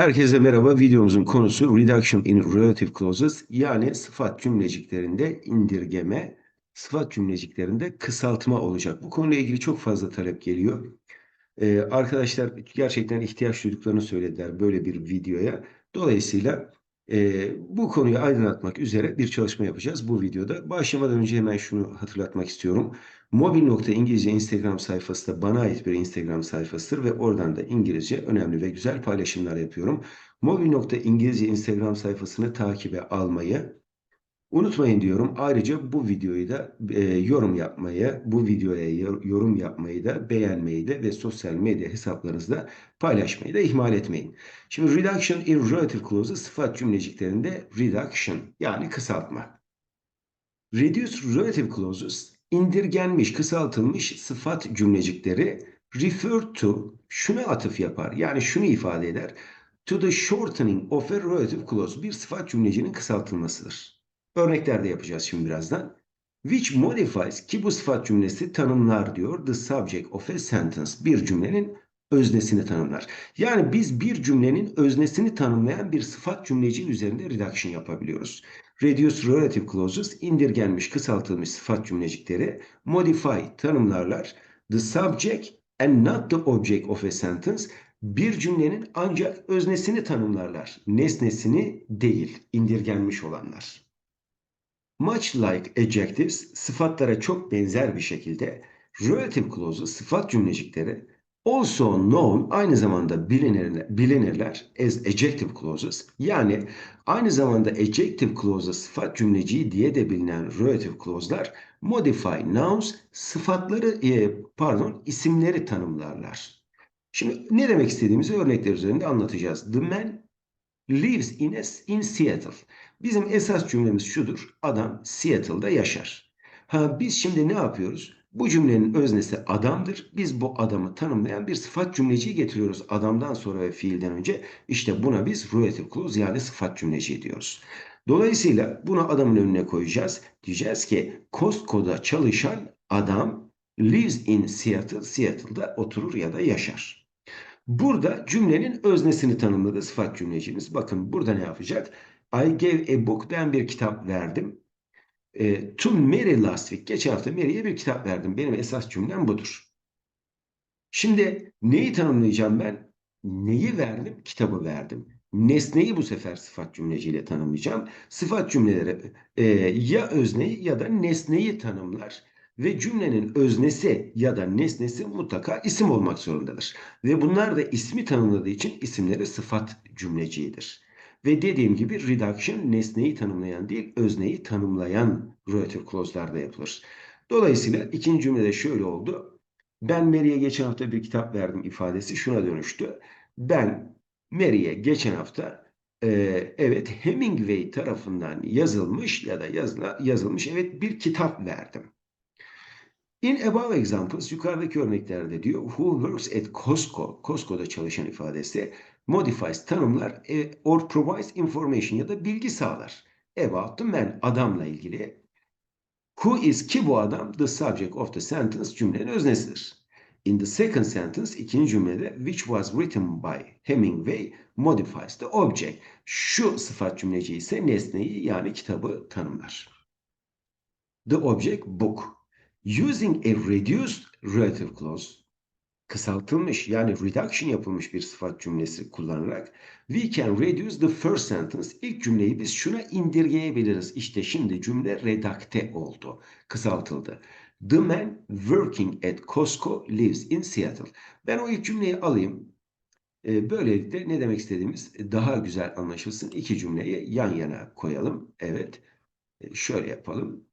Herkese merhaba. Videomuzun konusu Reduction in Relative Clauses yani sıfat cümleciklerinde indirgeme, sıfat cümleciklerinde kısaltma olacak. Bu konuyla ilgili çok fazla talep geliyor. Ee, arkadaşlar gerçekten ihtiyaç duyduklarını söylediler böyle bir videoya. Dolayısıyla e, bu konuyu aydınlatmak üzere bir çalışma yapacağız bu videoda. Başlamadan önce hemen şunu hatırlatmak istiyorum. Mobil nokta İngilizce Instagram sayfası da bana ait bir Instagram sayfasıdır ve oradan da İngilizce önemli ve güzel paylaşımlar yapıyorum. Mobil nokta İngilizce Instagram sayfasını takibe almayı unutmayın diyorum. Ayrıca bu videoyu da e, yorum yapmayı, bu videoya yorum yapmayı da beğenmeyi de ve sosyal medya hesaplarınızda paylaşmayı da ihmal etmeyin. Şimdi reduction in relative clauses sıfat cümleciklerinde reduction yani kısaltma. Reduced relative clauses indirgenmiş, kısaltılmış sıfat cümlecikleri refer to şuna atıf yapar. Yani şunu ifade eder. To the shortening of a relative clause bir sıfat cümlecinin kısaltılmasıdır. Örnekler de yapacağız şimdi birazdan. Which modifies ki bu sıfat cümlesi tanımlar diyor the subject of a sentence. Bir cümlenin öznesini tanımlar. Yani biz bir cümlenin öznesini tanımlayan bir sıfat cümleciğin üzerinde reduction yapabiliyoruz. Reduced relative clauses indirgenmiş, kısaltılmış sıfat cümlecikleri modify tanımlarlar. The subject and not the object of a sentence bir cümlenin ancak öznesini tanımlarlar. Nesnesini değil, indirgenmiş olanlar. Much like adjectives, sıfatlara çok benzer bir şekilde relative clauses, sıfat cümlecikleri Also known aynı zamanda bilinirler, bilinirler as adjective clauses yani aynı zamanda adjective clauses sıfat cümleciği diye de bilinen relative clause'lar modify nouns sıfatları e, pardon isimleri tanımlarlar. Şimdi ne demek istediğimizi örnekler üzerinde anlatacağız. The man lives in, a, in Seattle. Bizim esas cümlemiz şudur. Adam Seattle'da yaşar. Ha biz şimdi ne yapıyoruz? Bu cümlenin öznesi adamdır. Biz bu adamı tanımlayan bir sıfat cümleciyi getiriyoruz adamdan sonra ve fiilden önce. İşte buna biz relative clause yani sıfat cümleci diyoruz. Dolayısıyla bunu adamın önüne koyacağız. Diyeceğiz ki Costco'da çalışan adam lives in Seattle. Seattle'da oturur ya da yaşar. Burada cümlenin öznesini tanımladı sıfat cümlecimiz. Bakın burada ne yapacak? I gave a book. Ben bir kitap verdim. E, to Mary last week. Geçen hafta Mary'e bir kitap verdim. Benim esas cümlem budur. Şimdi neyi tanımlayacağım ben? Neyi verdim? Kitabı verdim. Nesneyi bu sefer sıfat cümleciyle tanımlayacağım. Sıfat cümleleri e, ya özneyi ya da nesneyi tanımlar ve cümlenin öznesi ya da nesnesi mutlaka isim olmak zorundadır. Ve bunlar da ismi tanımladığı için isimleri sıfat cümleciğidir. Ve dediğim gibi reduction nesneyi tanımlayan değil, özneyi tanımlayan relative clause'larda yapılır. Dolayısıyla ikinci cümlede şöyle oldu. Ben Mary'e geçen hafta bir kitap verdim ifadesi şuna dönüştü. Ben Mary'e geçen hafta e, evet Hemingway tarafından yazılmış ya da yazıla, yazılmış evet bir kitap verdim. In above examples yukarıdaki örneklerde diyor who works at Costco, Costco'da çalışan ifadesi modifies tanımlar e, or provides information ya da bilgi sağlar. About the man adamla ilgili. Who is ki bu adam the subject of the sentence cümlenin öznesidir. In the second sentence ikinci cümlede which was written by Hemingway modifies the object. Şu sıfat cümleci ise nesneyi yani kitabı tanımlar. The object book. Using a reduced relative clause kısaltılmış yani reduction yapılmış bir sıfat cümlesi kullanarak we can reduce the first sentence. İlk cümleyi biz şuna indirgeyebiliriz. İşte şimdi cümle redakte oldu. Kısaltıldı. The man working at Costco lives in Seattle. Ben o ilk cümleyi alayım. Ee, böylelikle ne demek istediğimiz daha güzel anlaşılsın. İki cümleyi yan yana koyalım. Evet. Ee, şöyle yapalım.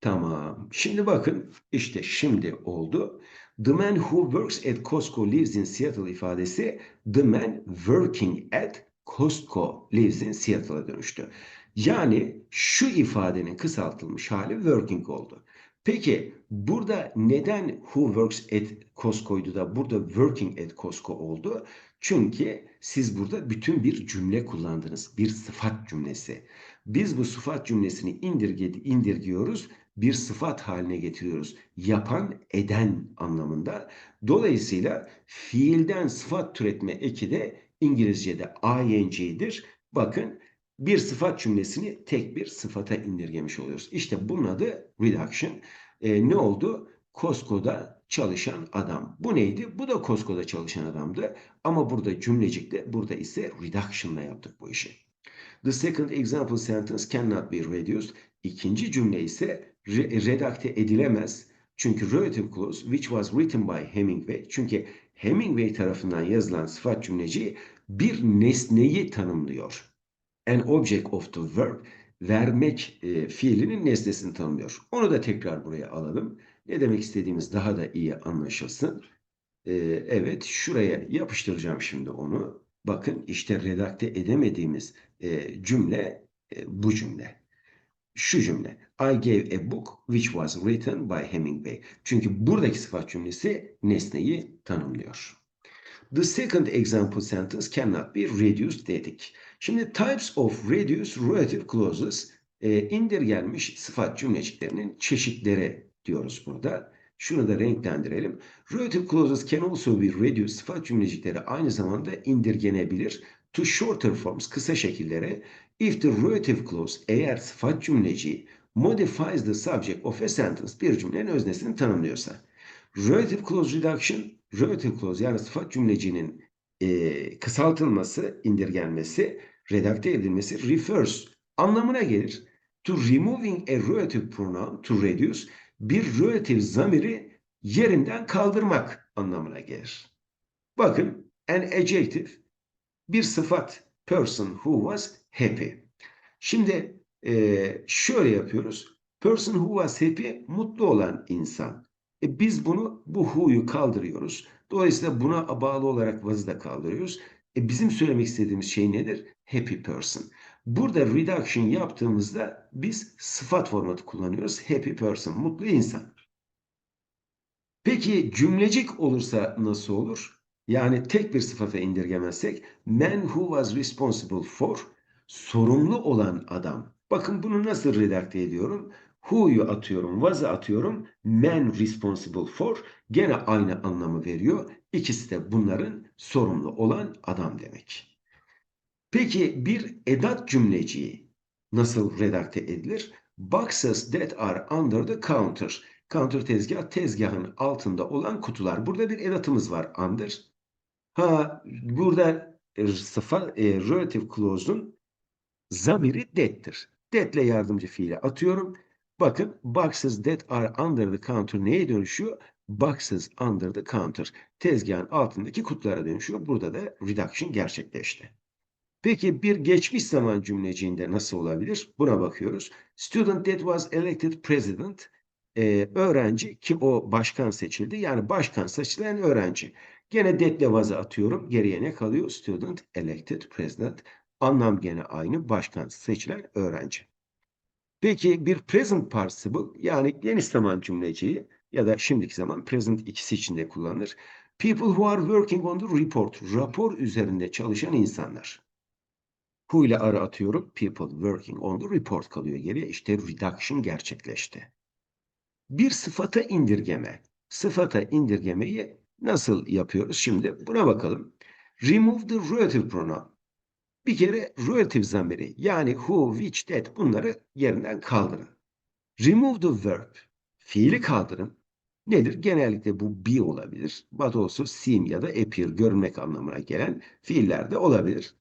Tamam. Şimdi bakın işte şimdi oldu. The man who works at Costco lives in Seattle ifadesi the man working at Costco lives in Seattle'a dönüştü. Yani şu ifadenin kısaltılmış hali working oldu. Peki burada neden who works at Costco'ydu da burada working at Costco oldu? Çünkü siz burada bütün bir cümle kullandınız. Bir sıfat cümlesi. Biz bu sıfat cümlesini indirge, indirgiyoruz bir sıfat haline getiriyoruz. Yapan, eden anlamında. Dolayısıyla fiilden sıfat türetme eki de İngilizce'de ing'dir. Bakın bir sıfat cümlesini tek bir sıfata indirgemiş oluyoruz. İşte bunun adı reduction. E, ne oldu? Kosko'da çalışan adam. Bu neydi? Bu da Kosko'da çalışan adamdı. Ama burada cümlecikte, burada ise reduction'la yaptık bu işi. The second example sentence cannot be reduced. İkinci cümle ise re redakte edilemez. Çünkü relative clause which was written by Hemingway. Çünkü Hemingway tarafından yazılan sıfat cümleci bir nesneyi tanımlıyor. An object of the verb vermek e, fiilinin nesnesini tanımlıyor. Onu da tekrar buraya alalım. Ne demek istediğimiz daha da iyi anlaşılsın. E, evet şuraya yapıştıracağım şimdi onu. Bakın işte redakte edemediğimiz e, cümle e, bu cümle. Şu cümle. I gave a book which was written by Hemingway. Çünkü buradaki sıfat cümlesi nesneyi tanımlıyor. The second example sentence cannot be reduced dedik. Şimdi types of reduced relative clauses e, indirgenmiş sıfat cümleciklerinin çeşitleri diyoruz burada. Şunu da renklendirelim. Relative clauses can also be reduced. Sıfat cümlecikleri aynı zamanda indirgenebilir. To shorter forms, kısa şekillere. If the relative clause, eğer sıfat cümleci modifies the subject of a sentence, bir cümlenin öznesini tanımlıyorsa. Relative clause reduction, relative clause yani sıfat cümlecinin e, kısaltılması, indirgenmesi, redakte edilmesi refers anlamına gelir. To removing a relative pronoun to reduce bir relative zamiri yerinden kaldırmak anlamına gelir. Bakın an adjective bir sıfat person who was happy. Şimdi e, şöyle yapıyoruz. Person who was happy mutlu olan insan. E, biz bunu bu who'yu kaldırıyoruz. Dolayısıyla buna bağlı olarak was'ı da kaldırıyoruz. E, bizim söylemek istediğimiz şey nedir? Happy person. Burada reduction yaptığımızda biz sıfat formatı kullanıyoruz. Happy person, mutlu insan. Peki cümlecik olursa nasıl olur? Yani tek bir sıfata indirgemezsek man who was responsible for sorumlu olan adam. Bakın bunu nasıl redakte ediyorum? Who'yu atıyorum, was'ı atıyorum. Man responsible for gene aynı anlamı veriyor. İkisi de bunların sorumlu olan adam demek. Peki bir edat cümleciği nasıl redakte edilir? Boxes that are under the counter. Counter tezgah, tezgahın altında olan kutular. Burada bir edatımız var under. Ha burada e, sıfat e, relative clause'un zamiri that'tir. That'le yardımcı fiile atıyorum. Bakın boxes that are under the counter neye dönüşüyor? Boxes under the counter. Tezgahın altındaki kutulara dönüşüyor. Burada da reduction gerçekleşti. Peki bir geçmiş zaman cümleciğinde nasıl olabilir? Buna bakıyoruz. Student that was elected president. Ee, öğrenci ki o başkan seçildi. Yani başkan seçilen öğrenci. Gene was'ı atıyorum. Geriye ne kalıyor? Student elected president. Anlam gene aynı. Başkan seçilen öğrenci. Peki bir present participle yani geniş zaman cümleciği ya da şimdiki zaman present ikisi için de kullanılır. People who are working on the report. Rapor üzerinde çalışan insanlar. Who ile ara atıyorum. People working on the report kalıyor geriye. İşte reduction gerçekleşti. Bir sıfata indirgeme. Sıfata indirgemeyi nasıl yapıyoruz? Şimdi buna bakalım. Remove the relative pronoun. Bir kere relative zamiri yani who, which, that bunları yerinden kaldırın. Remove the verb. Fiili kaldırın. Nedir? Genellikle bu be olabilir. But also seem ya da appear görmek anlamına gelen fiiller de olabilir.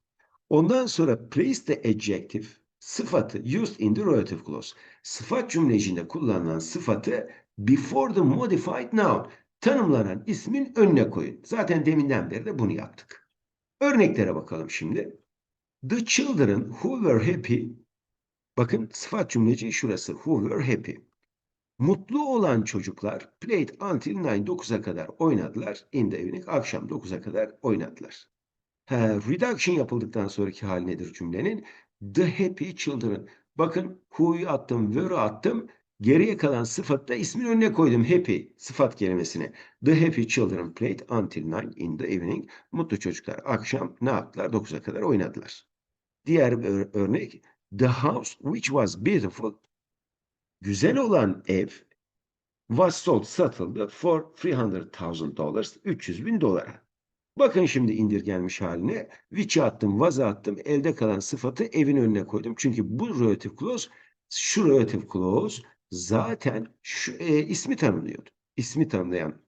Ondan sonra place the adjective sıfatı used in the relative clause. Sıfat cümlecinde kullanılan sıfatı before the modified noun tanımlanan ismin önüne koyun. Zaten deminden beri de bunu yaptık. Örneklere bakalım şimdi. The children who were happy bakın sıfat cümleci şurası who were happy. Mutlu olan çocuklar played until 9 9'a kadar oynadılar. In the evening akşam 9'a kadar oynadılar. He, reduction yapıldıktan sonraki hal nedir cümlenin? The happy children. Bakın who'yu attım, were'ı attım. Geriye kalan sıfatı ismin önüne koydum. Happy sıfat kelimesine. The happy children played until 9 in the evening. Mutlu çocuklar akşam ne yaptılar? 9'a kadar oynadılar. Diğer bir örnek. The house which was beautiful Güzel olan ev was sold satıldı for 300,000 dollars 300 bin dolara. Bakın şimdi indirgenmiş haline. Which'i attım, was'a attım. Elde kalan sıfatı evin önüne koydum. Çünkü bu relative clause, şu relative clause zaten şu e, ismi tanımlıyordu. İsmi tanımlayan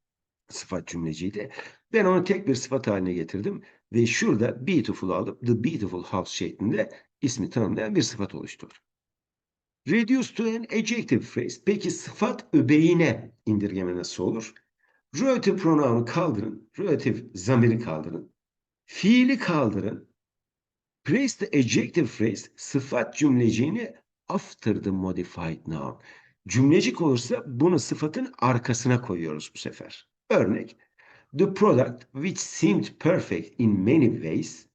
sıfat cümleciydi. Ben onu tek bir sıfat haline getirdim ve şurada beautiful alıp the beautiful house şeklinde ismi tanımlayan bir sıfat oluşturdum. Reduce to an adjective phrase. Peki sıfat öbeğine indirgeme nasıl olur? Relative pronounu kaldırın. Relative zamiri kaldırın. Fiili kaldırın. Place the adjective phrase sıfat cümleciğini after the modified noun. Cümlecik olursa bunu sıfatın arkasına koyuyoruz bu sefer. Örnek. The product which seemed perfect in many ways.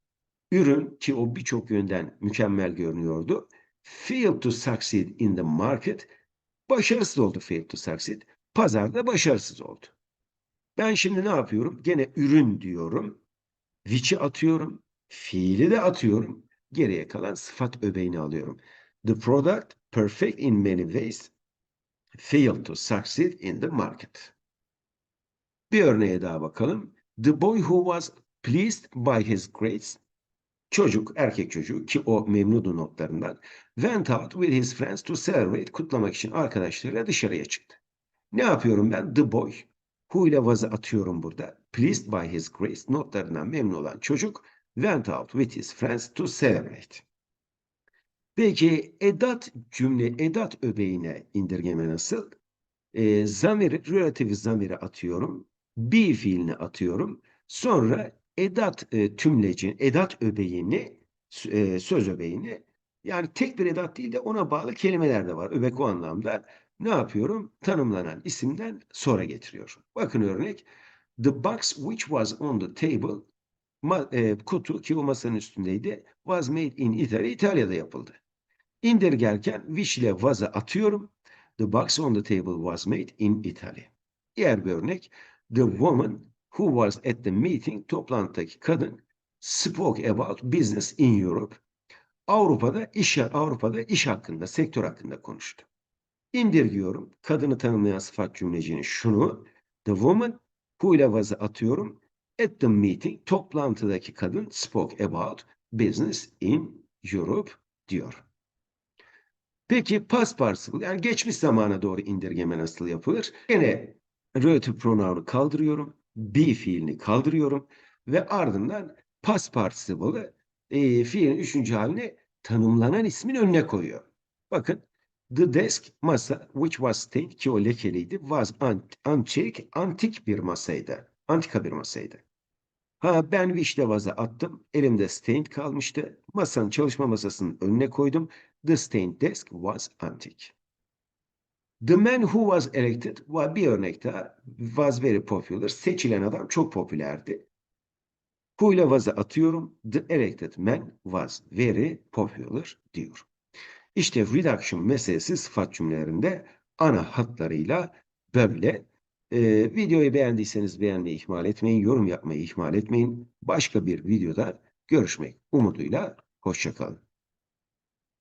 Ürün ki o birçok yönden mükemmel görünüyordu. Failed to succeed in the market. Başarısız oldu failed to succeed. Pazarda başarısız oldu. Ben şimdi ne yapıyorum? Gene ürün diyorum. Which'i atıyorum. Fiili de atıyorum. Geriye kalan sıfat öbeğini alıyorum. The product perfect in many ways failed to succeed in the market. Bir örneğe daha bakalım. The boy who was pleased by his grades Çocuk, erkek çocuğu ki o memnundu notlarından went out with his friends to celebrate kutlamak için arkadaşlarıyla dışarıya çıktı. Ne yapıyorum ben? The boy who ile was'ı atıyorum burada. Pleased by his grades notlarından memnun olan çocuk went out with his friends to celebrate. Peki edat cümle edat öbeğine indirgeme nasıl? E, zamiri, relative zamiri atıyorum. Be fiilini atıyorum. Sonra edat e, tümleci, edat öbeğini, e, söz öbeğini yani tek bir edat değil de ona bağlı kelimeler de var. Öbek o anlamda ne yapıyorum? Tanımlanan isimden sonra getiriyorum. Bakın örnek. The box which was on the table ma, e, kutu ki o masanın üstündeydi was made in Italy. İtalya'da yapıldı. İndirgerken which ile was'a atıyorum. The box on the table was made in Italy. Diğer bir örnek. The woman who was at the meeting toplantıdaki kadın spoke about business in Europe. Avrupa'da iş Avrupa'da iş hakkında, sektör hakkında konuştu. İndirgiyorum. Kadını tanımlayan sıfat cümlecini şunu. The woman who ile was'ı atıyorum. At the meeting toplantıdaki kadın spoke about business in Europe diyor. Peki past participle yani geçmiş zamana doğru indirgeme nasıl yapılır? Yine relative pronounu kaldırıyorum. Be fiilini kaldırıyorum ve ardından past participle'ı e, fiilin üçüncü haline tanımlanan ismin önüne koyuyor. Bakın the desk masa which was stained ki o lekeliydi was antique antik bir masaydı. Antika bir masaydı. Ha ben wish'le was'a attım. Elimde stained kalmıştı. Masanın çalışma masasının önüne koydum. The stained desk was antique. The man who was elected bir örnek daha was very popular. Seçilen adam çok popülerdi. Who ile was'ı atıyorum. The elected man was very popular diyor. İşte reduction meselesi sıfat cümlelerinde ana hatlarıyla böyle. Ee, videoyu beğendiyseniz beğenmeyi ihmal etmeyin. Yorum yapmayı ihmal etmeyin. Başka bir videoda görüşmek umuduyla. Hoşçakalın.